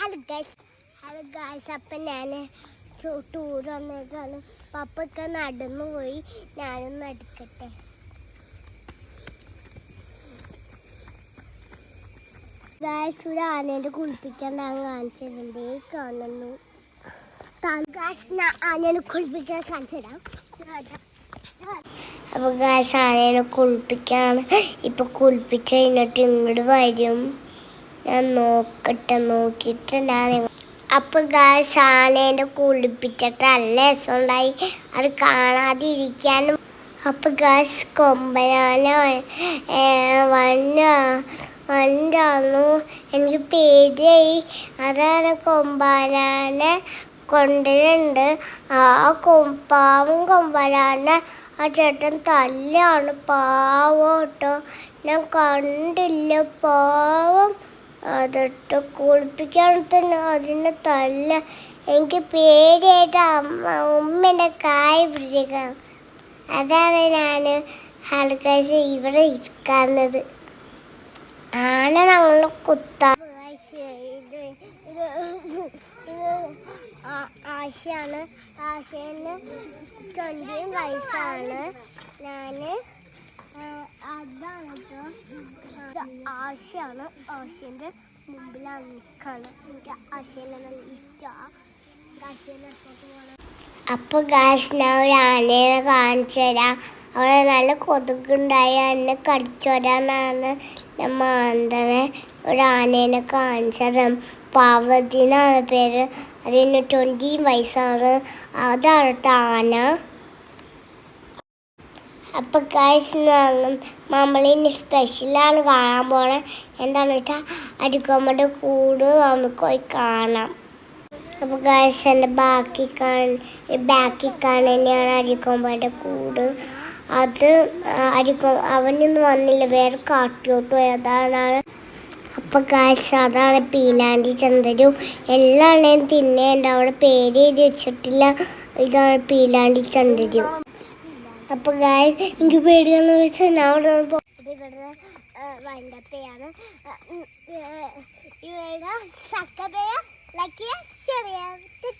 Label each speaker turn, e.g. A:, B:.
A: Hello guys hello guys അപ്പം ഞാൻ tour വന്നിട്ടാണ് പപ്പൊക്കെ നടന്നു പോയി. ഞാനും നടക്കട്ടെ. ഗായ്സ് ഒരു ആനേന്റെ കുളിപ്പിക്കാൻ ഞാൻ കാണിച്ചതിന്റെ കാണുന്നു. ഗായ്സ് ആനേനെ കുളിപ്പിക്കാൻ കാണിച്ചിടാം അപ്പോൾ ഗായ്സ് ആനേനെ കുളിപ്പിക്കാണ്. ഇപ്പൊ കുളിപ്പിച്ച് കഴിഞ്ഞിട്ട് ഇങ്ങോട്ട് വരും. ഞാൻ നോക്കട്ടെ നോക്കിയിട്ട് ഞാൻ അപ്പം ഗായ്സ് ആനേന്റെ കുളിപ്പിച്ചിട്ട് നല്ല രസമുണ്ടായി. അത് കാണാതിരിക്കാനും. അപ്പം ഗായ്സ് കൊമ്പനാന വന്ന വന്നു എനിക്ക് പേടിയായി. അതാണ് കൊമ്പാനാനെ കൊണ്ടുവരുന്നുണ്ട് ആ കൊമ്പാവും പാവം കൊമ്പനാനെ. ആ ചേട്ടൻ തല്ലാണ്. പാവം കേട്ടോ. ഞാൻ കണ്ടില്ല. പാവം. അതിട്ട് കുളിപ്പിക്കാൻ തന്നെ അതിനെ തല്ല എനിക്ക് പേടിയായിട്ട് അമ്മ ഉമ്മേന്റെ കായ് പിടിച്ചേക്കാം അതാണ് ഞാൻ ആൾക്കാശ് ഇവിടെ ഇരിക്കുന്നത് ആണ് ഞങ്ങൾ കുത്താൻ ആശയാണ്. ആശയെന്ന് ട്വന്റി വയസ്സാണ്. ഞാൻ ആശയാണ്. ആശേന്റെ മുമ്പിലാണ് നിൽക്കുകയാണ് എനിക്ക് ആശേനെ നല്ല ഇഷ്ടമാണ് അപ്പൊ ഞാൻ ഒരു ആനയെ കാണിച്ചു തരാം. അവിടെ നല്ല കൊതുകുണ്ടായി. എന്നെ കടിച്ചു തരാന്നാണ് ഞാൻ മാന്തനെ ഒരു ആനേനെ കാണിച്ചത് പാർവതി എന്നാണ് പേര്. അതിന് ട്വന്റി വയസ്സാണ്. അതാണ് ആന. അപ്പൊ ഗായ്സ് മമ്മളിന് സ്പെഷ്യലാണ് കാണാൻ പോണത് എന്താണെന്ന് വെച്ചാൽ അരിക്കൊമ്പയുടെ കൂട് നമുക്ക് പോയി കാണാം. അപ്പൊ ഗായ്സ് എന്റെ ബാക്കി കാണ ബാക്കി കാണുന്നതാണ് അരിക്കൊമ്പയുടെ കൂട്. അത് അരിക്കൊ അവനൊന്നും വന്നില്ല വേറെ കാട്ടിലോട്ട് പോയി അതാണ് അപ്പൊ ഗായ്സ് അതാണ് പീലാണ്ടി ചന്ദരു. എല്ലാം തിന്നേണ്ട. അവിടെ പേര് എഴുതി വെച്ചിട്ടില്ല. ഇതാണ് പീലാണ്ടി ചന്ദ്രു. അപ്പൊ ഗായ്സ് എനിക്ക് പേടിയാന്ന് വെച്ചാൽ ഞാൻ ഇവിടെ വൈൻഡപ്പ് ചെയ്യാണ്. ഇവിടെ സബ്സ്ക്രൈബ് ചെയ്യുക ലൈക്ക് ചെയ്യുക ഷെയർ ചെയ്യുക